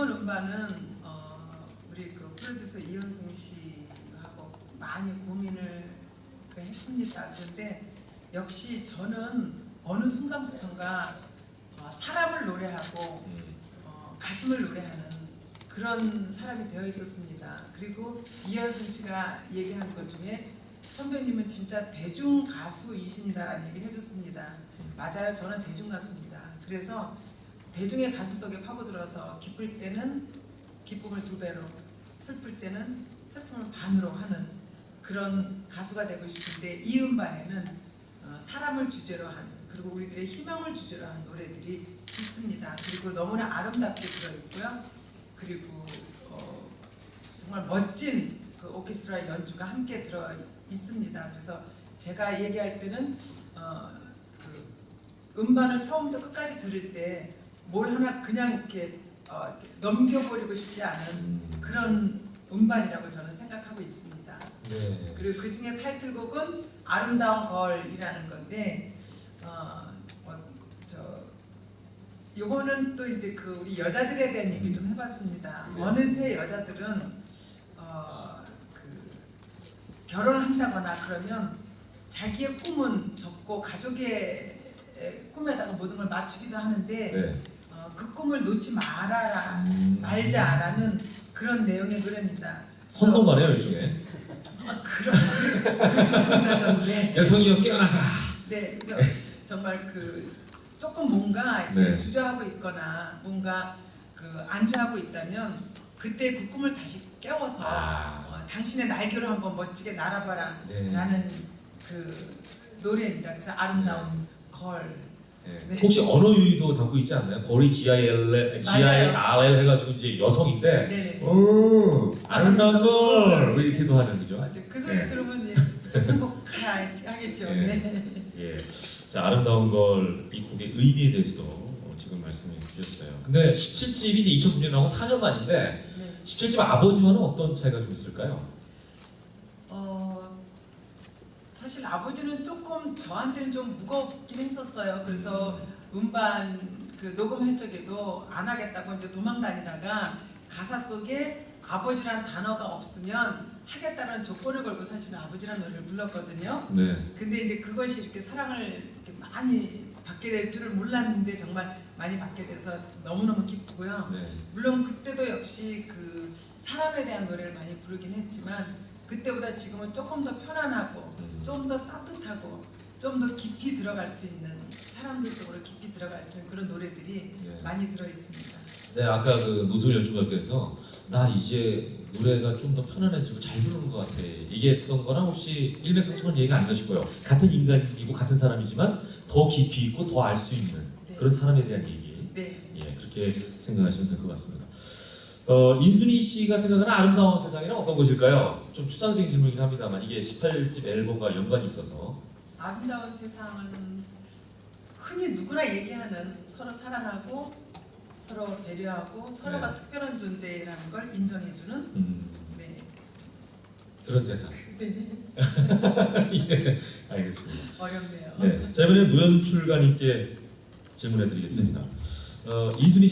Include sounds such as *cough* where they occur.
이번 음반은 어, 우리 그 프로듀서 이현승 씨하고 많이 고민을 그 했습니다. 그런데 역시 저는 어느 순간부터인가 어, 사람을 노래하고 음. 어, 가슴을 노래하는 그런 사람이 되어 있었습니다. 그리고 이현승 씨가 얘기한 것 중에 선배님은 진짜 대중 가수이신이다라는 얘기를 해줬습니다. 맞아요, 저는 대중 가수입니다. 그래서 대중의 가슴 속에 파고들어서 기쁠 때는 기쁨을 두 배로, 슬플 때는 슬픔을 반으로 하는 그런 가수가 되고 싶은데 이 음반에는 어, 사람을 주제로 한 그리고 우리들의 희망을 주제로 한 노래들이 있습니다. 그리고 너무나 아름답게 들어있고요. 그리고 어, 정말 멋진 그 오케스트라 연주가 함께 들어 있습니다. 그래서 제가 얘기할 때는 어, 그 음반을 처음부터 끝까지 들을 때 뭘 하나 그냥 이렇게 어, 이렇게 넘겨버리고 싶지 않은 음. 그런 음반이라고 저는 생각하고 있습니다. 네. 그리고 그 중에 타이틀곡은 아름다운 걸이라는 건데 어, 어, 저 요거는 또 이제 그 우리 여자들에 대한 얘기 좀 해봤습니다. 네. 어느새 여자들은 어, 그 결혼한다거나 그러면 자기의 꿈은 적고 가족의 에, 꿈에다가 모든 걸 맞추기도 하는데 네. 어, 그 꿈을 놓지 말아라 음. 말자라는 그런 내용의 노래입니다. 선동가네요 일종의. 아, 그래, 그 좋습니다 저는 네. 여성이여 깨어나자. 네, 그래서 정말 그 조금 뭔가 이렇게 네. 주저하고 있거나 뭔가 그 안주하고 있다면 그때 그 꿈을 다시 깨워서 아. 어, 당신의 날개로 한번 멋지게 날아봐라 네. 라는 그 노래입니다. 그래서 아름다운 걸 네. 네. 혹시 언어 유희도 담고 있지 않나요? 거리 G I L G I R L 해가지고 이제 여성인데, 네네. 오 아름다운 걸 이렇게도 하는 거죠. 아, 네, 그 소리 네. 들으면 *laughs* 예, 행복하겠죠. 네. 네. 예. 자 아름다운 걸 이 곡의 의미에 대해서도 어, 지금 말씀해 주셨어요. 근데 17집이 이제 2009년에 나오고 4년 만인데 네. 17집 아버지와는 어떤 차이가 좀 있을까요? 어, 사실 아버지는 조금 저한테는 좀 무겁긴 했었어요. 그래서 음반 그 녹음할 적에도 안 하겠다고 이제 도망 다니다가 가사 속에 아버지란 단어가 없으면 하겠다는 조건을 걸고 사실은 아버지라는 노래를 불렀거든요. 네. 근데 이제 그것이 이렇게 사랑을 이렇게 많이 받게 될 줄을 몰랐는데 정말 많이 받게 돼서 너무너무 기쁘고요. 네. 물론 그때도 역시 그 사람에 대한 노래를 많이 부르긴 했지만 그때보다 지금은 조금 더 편안하고 음. 좀더 따뜻하고 좀 더 깊이 들어갈 수 있는 사람들 속으로 깊이 들어갈 수 있는 그런 노래들이 네. 많이 들어 있습니다. 네, 아까 그 노소일 연주가께서 나 이제 노래가 좀 더 편안해지고 잘 부르는 것 같아 얘기했던 거랑 혹시 일맥상통한 얘기가 아닌가 싶어요. 같은 인간이고 같은 사람이지만 더 깊이 있고 더 알 수 있는 네. 그런 사람에 대한 얘기. 네. 예, 그렇게 생각하시면 될 것 같습니다. 어, 인순이 씨가 생각하는 아름다운 세상이란 어떤 것일까요? 좀 추상적인 질문이긴 합니다만 이게 18집 앨범과 연관이 있어서 아름다운 세상은 흔히 누구나 얘기하는 서로 사랑하고 서로 배려하고 서로가 특별한 존재라는 걸 인정해주는 음, 네. 그런 세상. *laughs* 네. *laughs* 예, 알겠습니다. 어렵네요. 네, 자 이번에 노현 출가님께 질문해드리겠습니다. 어, 인순이 씨